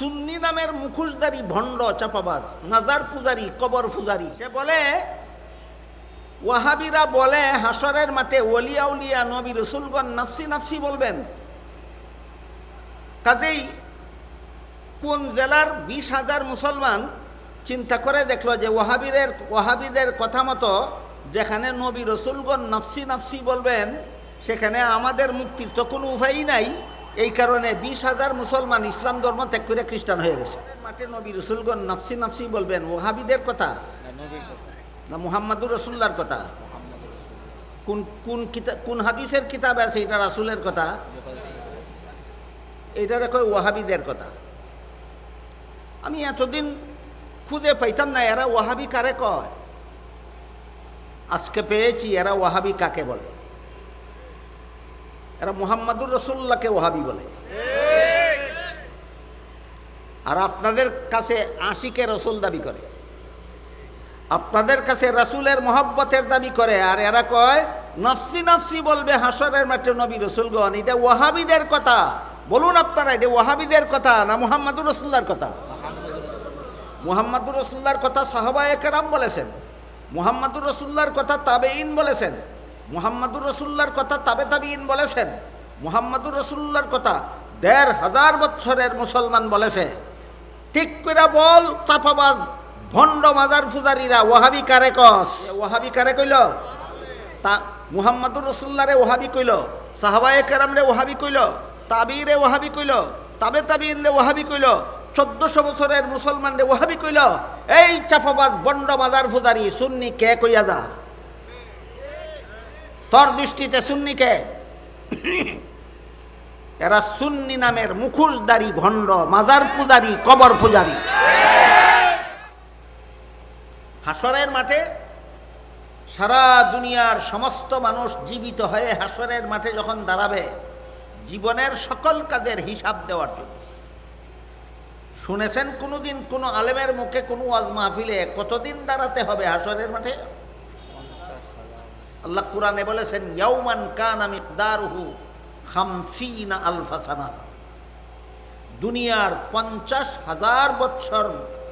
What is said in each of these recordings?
সুন্নি নামের মুখোশধারী ভণ্ড চাপাবাজ মাজার পূজারি, কবর পূজারি। সে বলে, ওয়াহাবিরা বলে, হাসরের মাঠে ওলিয়া উলিয়া নবী রসুলগণ নাফসি নাফসি বলবেন। কাজেই কোন জেলার বিশ হাজার মুসলমান চিন্তা করে দেখল যে ওয়াহাবিদের ওয়াহাবিদের কথা মতো যেখানে নবী রসুলগণ নাফসি নাফসি বলবেন, সেখানে আমাদের মুক্তির তো কোনো উপায়ই নাই। এই কারণে বিশ হাজার মুসলমান ইসলাম ধর্ম ত্যাগ করে খ্রিস্টান হয়ে গেছে। মাঠে নবী রসুলগণ নাফসি নাফসি বলবেন, ওহাবিদের কথা না মুহাম্মাদুর রসুল্লার কথা? কোন কোন কিতাব কোন হাদিসের কিতাব আছে এটা রাসুলের কথা? এটারে কয় ওয়াহাবিদের কথা। আমি এতদিন খুঁজে পাইতাম না, এরা ওয়াহাবি কারে কয়? আজকে পেয়েছি, এরা ওয়াহাবি কাকে বলে? এরা মুহাম্মাদুর রসুল্লাহকে ওহাবি বলে। আর আপনাদের কাছে আশিকে রসুল দাবি করে। আপনাদের কাছে রাসুলের মহব্বতের দাবি করে, আর এরা কয়, নফসি নফসি বলবে হাসরের মাঠে নবী রসুলগণ, এটা ওয়াহাবিদের কথা। বলুন আপনারা, এটা ওয়াহাবিদের কথা না মুহাম্মাদুর রসুল্লার কথা? মুহাম্মাদুর রসুল্লার কথা সাহবা একরাম বলেছেন। মুহাম্মাদুর রসুল্লার কথা তাবেইন বলেছেন। মুহাম্মাদুর রসুল্লার কথা তাবে তাবিন বলেছেন। মুহাম্মাদুর রসুল্লার কথা দেড় হাজার বছরের মুসলমান বলেছে। ঠিক করে বল, চাপাবাজ, ভণ্ড মাজার ফুজারিরা ওহাবি কারে কস? ওহাবি কারে কইল? তা মুহাম্মাদুর রসুল্লারে ওহাবি কইল, সাহাবায়ে কেরাম রে ওহাবি কইল তাবিরে ওহাবি কইল, তাবে তাবিন রে ওহাবি কইল, চোদ্দশো বছরের মুসলমান রে ওহাবি কইল, এই চাপাবাজ বন্ড মাজার ফুজারি সুন্নি কে কইয়া যা? তোর দৃষ্টিতে সুন্নি কে এরা সুন্নি নামের মুখোশদারি ভণ্ড, মাজার পূজারি, কবর পূজারি। হাসরের মাঠে সারা দুনিয়ার সমস্ত মানুষ জীবিত হয়ে হাসরের মাঠে যখন দাঁড়াবে, জীবনের সকল কাজের হিসাব দেওয়ার জন্য। শুনেছেন কোনোদিন কোনো আলেমের মুখে কোনো আজ মাহফিলে কতদিন দাঁড়াতে হবে হাসরের মাঠে? আল্লাহ কুরআনে বলেছেন, ইয়াউমান কানা মিকদারুহু খামসিনা আলফাসানা দুনিয়ার পঞ্চাশ হাজার বছর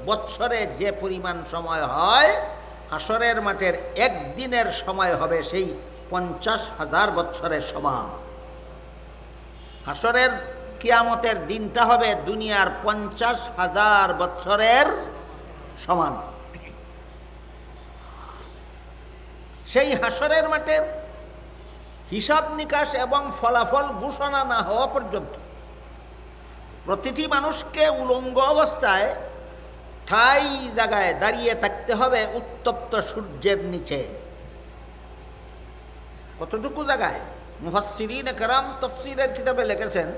বৎসরে যে পরিমাণ সময় হয় হাসরের মাঠের একদিনের সময় হবে সেই পঞ্চাশ হাজার বৎসরের সমান। হাসরের কিয়ামতের দিনটা হবে দুনিয়ার পঞ্চাশ হাজার বৎসরের সমান। সেই হাসরের মাঠের হিসাব নিকাশ এবং ফলাফল ঘোষণা না হওয়া পর্যন্ত প্রতিটি মানুষকে উলঙ্গ অবস্থায় ঠাই জায়গায় দাঁড়িয়ে থাকতে হবে উত্তপ্ত সূর্যের নিচে। কতটুকু জায়গায়? মুহাসিরিন একরাম তফসিরের কিতাবে লিখেছেন,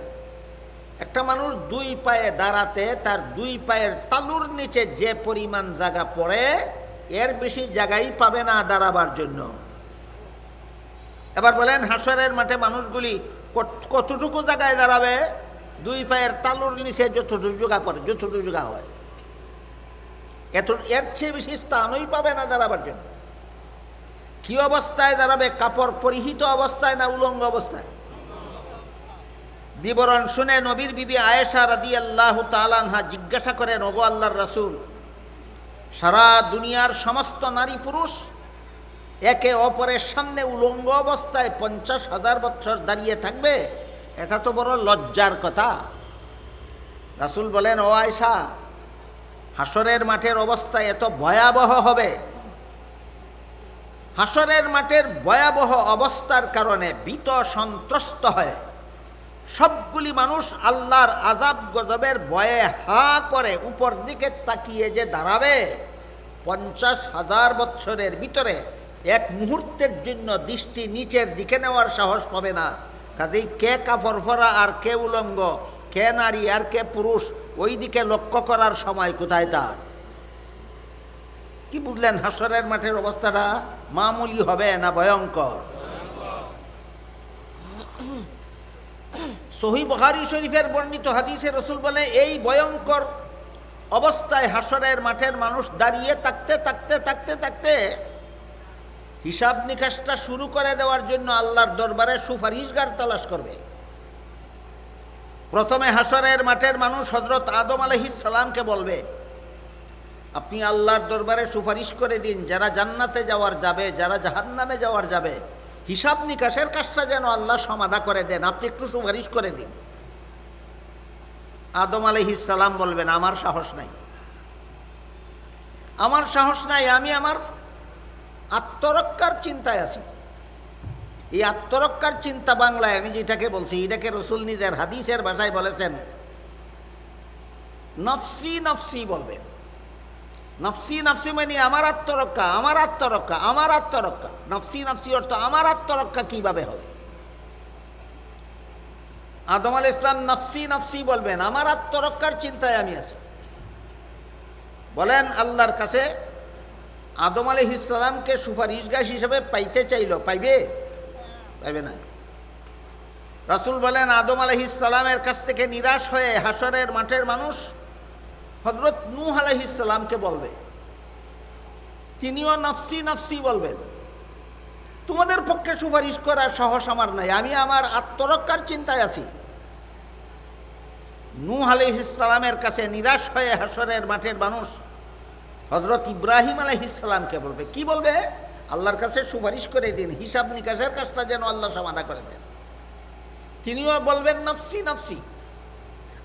একটা মানুষ দুই পায়ে দাঁড়াতে তার দুই পায়ের তালুর নিচে যে পরিমাণ জায়গা পড়ে এর বেশি জায়গাই পাবে না দাঁড়াবার জন্য। এবার বলেন, হাসরের মাঠে মানুষগুলি কত- কতটুকু জায়গায় দাঁড়াবে? দুই পায়ের তালুর নিচে যতটুকু জায়গা পড়ে, যতটুকু জায়গা হয়। এত এর চেয়ে বেশি স্থানই পাবে না দাঁড়াবার জন্য। কি অবস্থায় দাঁড়াবে? কাপড় পরিহিত অবস্থায় না উলঙ্গ অবস্থায়? বিবরণ শুনে নবীর বিবি আয়েশা রাদি আল্লাহ তালানহা জিজ্ঞাসা করেন, ওগো আল্লাহর রাসূল সারা দুনিয়ার সমস্ত নারী পুরুষ একে অপরের সামনে উলঙ্গ অবস্থায় পঞ্চাশ হাজার বছর দাঁড়িয়ে থাকবে, এটা তো বড় লজ্জার কথা। রাসুল বলেন, ও আয়সা হাসরের মাঠের অবস্থা এত ভয়াবহ হবে। হাসরের মাঠের ভয়াবহ অবস্থার কারণে ভীত সন্ত্রস্ত হয়। সবগুলি মানুষ আল্লাহর আজাব গজবের ভয়ে হা করে উপর দিকে তাকিয়ে যে দাঁড়াবে, পঞ্চাশ হাজার বছরের ভিতরে এক মুহূর্তের জন্য দৃষ্টি নিচের দিকে নেওয়ার সাহস পাবে না। কাজেই কে কাপড় ফরা আর কে উলঙ্গ, কে নারী আর কে পুরুষ ওই দিকে লক্ষ্য করার সময় কোথায় তার? কি বুঝলেন হাসরের মাঠের অবস্থাটা? মামুলি হবে না ভয়ঙ্কর। সহি বহারি শরীফের বর্ণিত হাদিসে রসুল বলে, এই ভয়ঙ্কর অবস্থায় হাসরের মাঠের মানুষ দাঁড়িয়ে থাকতে থাকতে থাকতে থাকতে হিসাব নিকাশটা শুরু করে দেওয়ার জন্য আল্লাহর দরবারে সুপারিশগার তালাশ করবে। প্রথমে হাসরের মাঠের মানুষ হজরত আদম আলহিসাল্লামকে বলবে, আপনি আল্লাহর দরবারে সুপারিশ করে দিন, যারা জান্নাতে যাওয়ার যাবে, যারা জাহান্নামে যাওয়ার যাবে হিসাব নিকাশের কাজটা যেন আল্লাহ সমাধা করে দেন। আপনি একটু সুপারিশ করে দিন। আদম আলহিসাল্লাম বলবেন, আমার সাহস নাই। আমার সাহস নাই, আমি আমার আত্মরক্ষার চিন্তায় আছি। এই আত্মরক্ষার চিন্তা বাংলায় আমি যেটাকে বলছি, এটাকে রসুল নিজের হাদিসের ভাষায় বলেছেন, নফসি নফসি বলবেন নফসি নফসি মানে আমার আত্মরক্ষা আমার আত্মরক্ষা আমার আত্মরক্ষা। নফসি নফসি অর্থ আমার আত্মরক্ষা কীভাবে হবে? আদম আল ইসলাম নফসি নফসি বলবেন, আমার আত্মরক্ষার চিন্তায় আমি আছি। বলেন, আল্লাহর কাছে আদম আলহ ইসলামকে সুপারিশগাস হিসেবে পাইতে চাইল, পাইবে? পাইবে না। রাসুল বলেন, আদম আলহ ইসলামের কাছ থেকে নিরাশ হয়ে হাসরের মাঠের মানুষ হজরত নূহ আলহ ইসলামকে বলবে। তিনিও নফসি নফসি বলবেন। তোমাদের পক্ষে সুপারিশ করার সাহস আমার নাই, আমি আমার আত্মরক্ষার চিন্তায় আছি। নূহ আলহ ইসলামের কাছে নিরাশ হয়ে হাসরের মাঠের মানুষ হজরত ইব্রাহিম আলহিসাল্লামকে বলবে, কি বলবে? আল্লাহর কাছে সুপারিশ করে দিন, হিসাব নিকাশের কাজটা যেন আল্লাহ সমাধা করে দেন। তিনিও বলবেন, নফসি নফসি।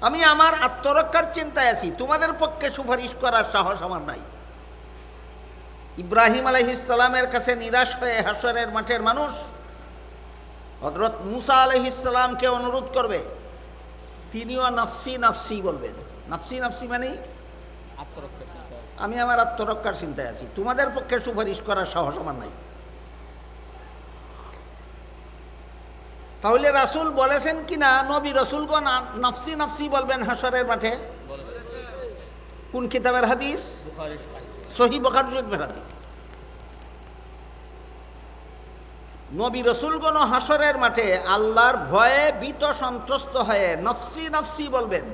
আমি আমার আত্মরক্ষার চিন্তায় আছি। তোমাদের পক্ষে সুপারিশ করার সাহস আমার নাই। ইব্রাহিম আলহিসাল্লামের কাছে নিরাশ হয়ে হাসরের মাঠের মানুষ হজরত মুসা আলহিসাল্লামকে অনুরোধ করবে। তিনিও নাফসি নাফসি বলবেন। নাফসি নাফসি মানে? আমি আমার আত্মরক্ষার চিন্তায় আছি। তোমাদের পক্ষে সুপারিশ করার সাহস আমার নাই। তাহলে রাসুল বলেছেন কিনা নবী রসুলগণ নফসি নফসি বলবেন হাসরের মাঠে। কোন কিতাবের হাদিস? সহি বখার হাদিস। নবী রসুলগণ হাসরের মাঠে আল্লাহর ভয়ে ভীত সন্ত্রস্ত হয়ে নফসি নফসি বলবেন।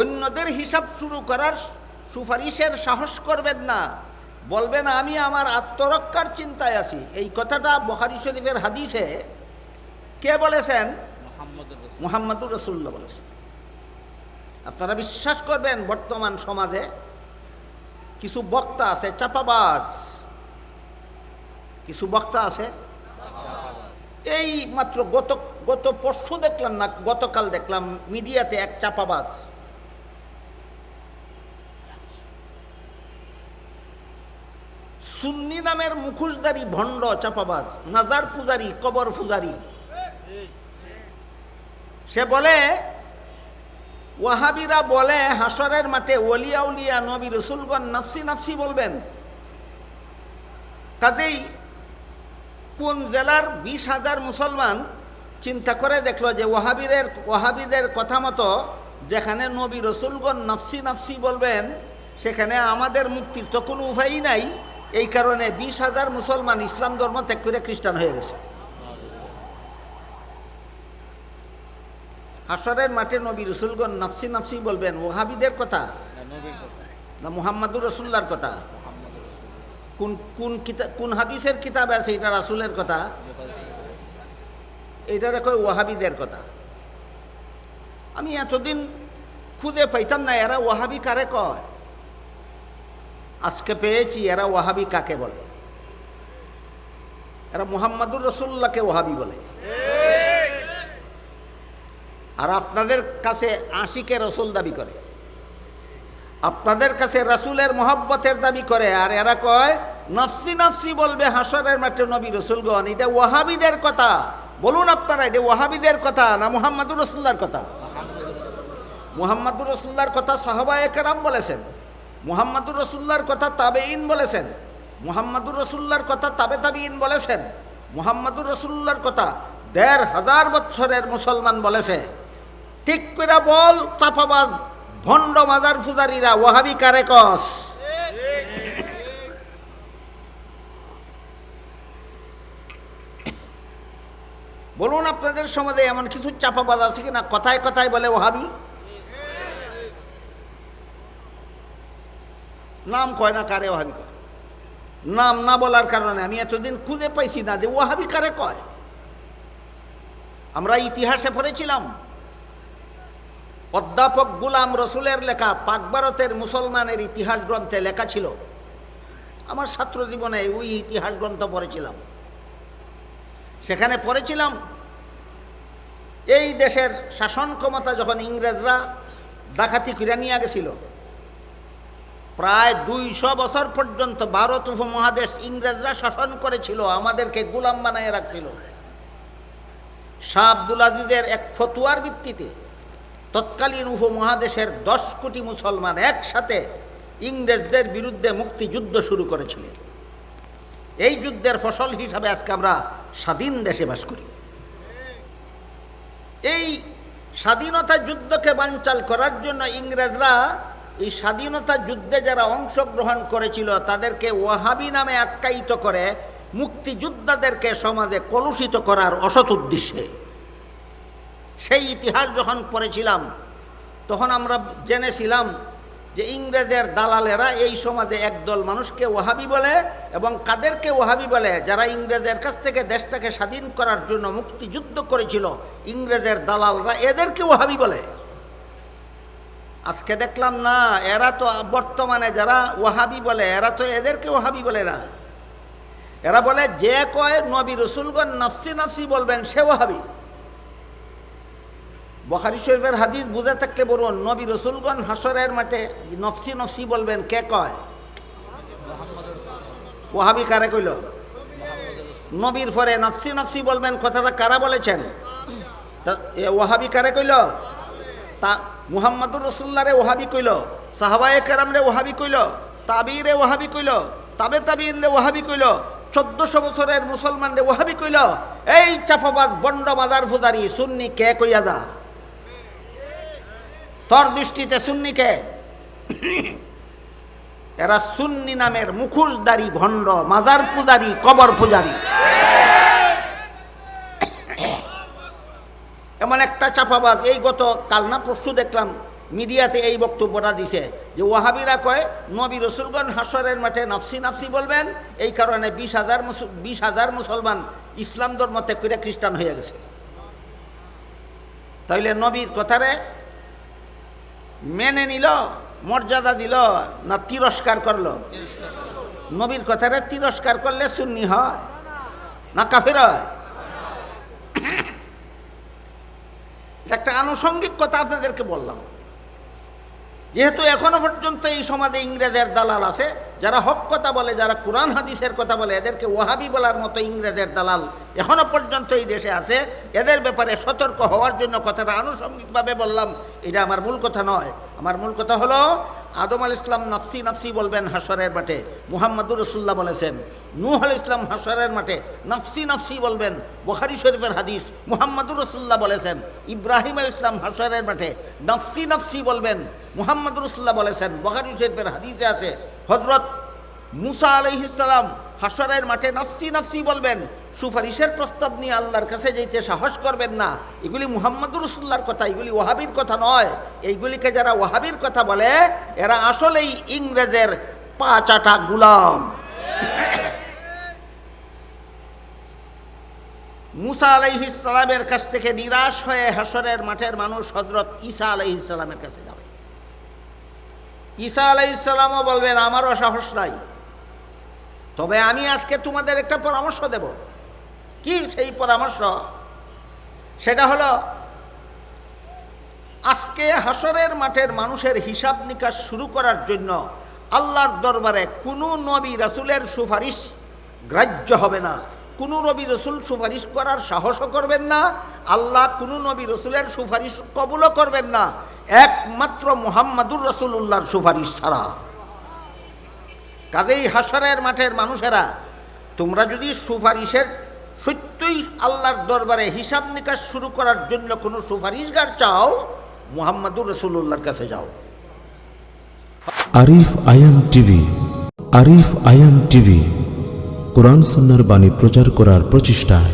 অন্যদের হিসাব শুরু করার সুপারিশের সাহস করবেন না। বলবেন, আমি আমার আত্মরক্ষার চিন্তায় আছি। এই কথাটা বখারি শরীফের হাদিসে কে বলেছেন? মুহাম্মদুর রাসূল। মুহাম্মাদুর রসুল্লাহ বলেছেন। আপনারা বিশ্বাস করবেন বর্তমান সমাজে কিছু বক্তা আছে চাপাবাজ। কিছু বক্তা আছে? এই মাত্র গত গত পরশু দেখলাম না গতকাল দেখলাম মিডিয়াতে এক চাপাবাজ। সুন্নি নামের মুখোশধারী ভণ্ড চাপাবাজ মাজার পূজারি কবর পূজারি। সে বলে, ওয়াহাবিরা বলে হাসরের মাঠে ওলিয়া উলিয়া নবী রসুলগণ নাফসি নাফসি বলবেন। কাজেই কোন জেলার বিশ হাজার মুসলমান চিন্তা করে দেখল যে ওয়াহাবিরের ওয়াহাবিদের কথা মতো যেখানে নবী রসুলগণ নাফসি নাফসি বলবেন, সেখানে আমাদের মুক্তির তো কোনো উপায়ই নাই। এই কারণে বিশ হাজার মুসলমান ইসলাম ধর্ম ত্যাগ করে খ্রিস্টান হয়ে গেছে। হাসরের মাঠে নবী রসুলগণ নাফসি নাফসি বলবেন, ওহাবিদের কথা না মুহাম্মাদুর রসুল্লার কথা? কোন কোন কিতাব কোন হাদিসের কিতাব আছে এটা রাসুলের কথা? এইটারে কয় ওয়াহাবিদের কথা। আমি এতদিন খুঁজে পাইতাম না এরা ওয়াহাবি কারে কয়? আজকে পেয়েছি এরা ওয়াহাবি কাকে বলে? এরা মুহাম্মাদুর রসুল্লাহকে ওয়াহাবি বলে। আর আপনাদের কাছে আশিকে রসুল দাবি করে। আপনাদের কাছে রাসুলের মহব্বতের দাবি করে, আর এরা কয়, নফসি নফসি বলবে হাসরের মাঠে নবী রসুলগণ এটা ওয়াহাবিদের কথা। বলুন আপনারা, এটা ওয়াহাবিদের কথা না মুহাম্মাদুর রসুল্লার কথা? মুহাম্মাদুর রসুল্লার কথা সাহবা একরাম বলেছেন। মুহাম্মাদুর রসুল্লার কথা তাবেইন বলেছেন। মুহাম্মাদুর রসুল্লার কথা তাবে তাবিইন বলেছেন। মুহাম্মাদুর রসুল্লার কথা দেড় হাজার বছরের মুসলমান বলেছে। ঠিক করে বল, চাপাবাজ ভণ্ড মাজার ফুজারিরা ওহাবি কারে কস? বলুন, আপনাদের সমাজে এমন কিছু চাপাবাজ আছে কিনা? কথায় কথায় বলে ওহাবি নাম কয় না কারে ওহাবি নাম না বলার কারণে আমি এতদিন খুঁজে পাইছি না যে ওহাবি কারে কয়। আমরা ইতিহাসে পড়েছিলাম অধ্যাপক গুলাম রসুলের লেখা পাক ভারতের মুসলমানের ইতিহাস গ্রন্থে লেখা ছিল, আমার ছাত্র জীবনে ওই ইতিহাস গ্রন্থ পড়েছিলাম। সেখানে পড়েছিলাম, এই দেশের শাসন ক্ষমতা যখন ইংরেজরা ডাকাতি করে নিয়ে গেছিল, প্রায় দুইশো বছর পর্যন্ত ভারত উপমহাদেশ ইংরেজরা শাসন করেছিল, আমাদেরকে গুলাম বানায় রাখছিল। শাহ আব্দুল আজিজের এক ফতুয়ার ভিত্তিতে তৎকালীন উপমহাদেশের দশ কোটি মুসলমান একসাথে ইংরেজদের বিরুদ্ধে মুক্তিযুদ্ধ শুরু করেছিলেন। এই যুদ্ধের ফসল হিসাবে আজকে আমরা স্বাধীন দেশে বাস করি। এই স্বাধীনতা যুদ্ধকে বানচাল করার জন্য ইংরেজরা এই স্বাধীনতা যুদ্ধে যারা অংশগ্রহণ করেছিল, তাদেরকে ওয়াহাবি নামে আখ্যায়িত করে মুক্তিযোদ্ধাদেরকে সমাজে কলুষিত করার অসৎ উদ্দেশ্যে। সেই ইতিহাস যখন পড়েছিলাম, তখন আমরা জেনেছিলাম যে ইংরেজের দালালেরা এই সমাজে একদল মানুষকে ওহাবি বলে এবং কাদেরকে ওহাবি বলে? যারা ইংরেজের কাছ থেকে দেশটাকে স্বাধীন করার জন্য মুক্তিযুদ্ধ করেছিল, ইংরেজের দালালরা এদেরকে ওহাবি বলে। আজকে দেখলাম না, এরা তো বর্তমানে যারা ওহাবি বলে, এরা তো এদেরকে ওহাবি বলে না। এরা বলে, যে কয় নবী রসুলগণ নফসি নফসি বলবেন, সে ওহাবি বখারি শরীফের হাদিস বুঝে থাকলে বলুন, নবী রসুলগণ হাসরের মাঠে নফসি নফসি বলবেন, কে কয়? ওহাবি কারে কইল? নবীর পরে নফসি নফসি বলবেন, কথাটা কারা বলেছেন? ওহাবি কারে কইল? তা মুহাম্মদুর রসুল্লারে ওহাবি কইল, সাহাবায়ে কেরামরে ওহাবি কইল তাবিরে ওহাবি কইল, তাবে তাবিন রে ওহাবি কইল, চোদ্দশো বছরের মুসলমানরে ওহাবি কইল, এই চাফাবাদ বন্ড মাদার ফুদারি সুন্নি কে কইয়া যা? তোর দৃষ্টিতে সুন্নিকে? এরা সুন্নি নামের মুখোশদারি ভণ্ড, মাজার পূজারি, কবর পূজারি। এমন একটা চাপাবাজ, এই গত কাল না পরশু দেখলাম, মিডিয়াতে এই বক্তব্যটা দিছে, যে ওয়াহাবিরা কয়, নবী রসুলগণ হাসরের মাঠে নাফসি নাফসি বলবেন, এই কারণে বিশ হাজার বিশ হাজার মুসলমান ইসলাম ধর্মতে করে খ্রিস্টান হয়ে গেছে। তাইলে নবীর কথারে মেনে নিল, মর্যাদা দিল, না তিরস্কার করল? নবীর কথাটা তিরস্কার করলে সুন্নি হয়, না কাফের হয়? একটা আনুষঙ্গিক কথা আপনাদেরকে বললাম। যেহেতু এখনও পর্যন্ত এই সমাজে ইংরেজের দালাল আছে যারা হক কথা বলে, যারা কোরআন, হাদিসের কথা বলে, এদেরকে ওয়াহাবি বলার মতো ইংরেজের দালাল এখনও পর্যন্ত এই দেশে আছে। এদের ব্যাপারে সতর্ক হওয়ার জন্য কথাটা আনুষঙ্গিকভাবে বললাম। এটা আমার মূল কথা নয়। আমার মূল কথা হলো, আদম আল ইসলাম নাফসি নাফসি বলবেন হাসরের মাঠে। মুহাম্মদুর রসুল্লাহ বলেছেন, নূহ আল ইসলাম হাসরের মাঠে নাফসি নাফসি বলবেন বুখারী শরীফের হাদিস। মুহাম্মদুর রসুল্লাহ বলেছেন, ইব্রাহিম আল ইসলাম হাসরের মাঠে নাফসি নাফসি বলবেন। মুহাম্মদ রসুল্লাহ বলেছেন, বুখারী শরীফের হাদিসে আছে হজরত মুসা আলহিসাল্লাম হাসরের মাঠে নাফসি নাফসি বলবেন, সুপারিশের প্রস্তাব নিয়ে আল্লাহর কাছে যেতে সাহস করবেন না। এগুলি মুহাম্মদুর রসুল্লার কথা, এগুলি ওহাবির কথা নয়। এইগুলিকে যারা ওহাবির কথা বলে, এরা আসলেই ইংরেজের পা চাটা গুলাম। মুসা আলাইহিসালামের কাছ থেকে নিরাশ হয়ে হাসরের মাঠের মানুষ হজরত ঈসা আলাইহিসালামের কাছে যাবে। ঈসা আলাইসালামও বলবেন, আমারও সাহস নাই। তবে আমি আজকে তোমাদের একটা পরামর্শ দেব। কি সেই পরামর্শ? সেটা হলো, আজকে হাসরের মাঠের মানুষের হিসাব নিকাশ শুরু করার জন্য আল্লাহর দরবারে কোনো নবী রাসুলের সুপারিশ গ্রাহ্য হবে না। কোনো নবী রসুল সুপারিশ করার সাহসও করবেন না, আল্লাহ কোনো নবী রসুলের সুপারিশ কবুলও করবেন না, একমাত্র মুহাম্মাদুর রসুল্লাহর সুপারিশ ছাড়া। কাজেই হাসরের মাঠের মানুষেরা, তোমরা যদি সুপারিশের সত্যই আল্লাহর দরবারে হিসাব নিকাশ শুরু করার জন্য কোনো সুপারিশগার চাও, মুহাম্মাদুর রসুল্লাহর কাছে যাও। Arif Ayam TV, Arif Ayam TV. কোরআন সুন্নার বাণী প্রচার করার প্রচেষ্টায়।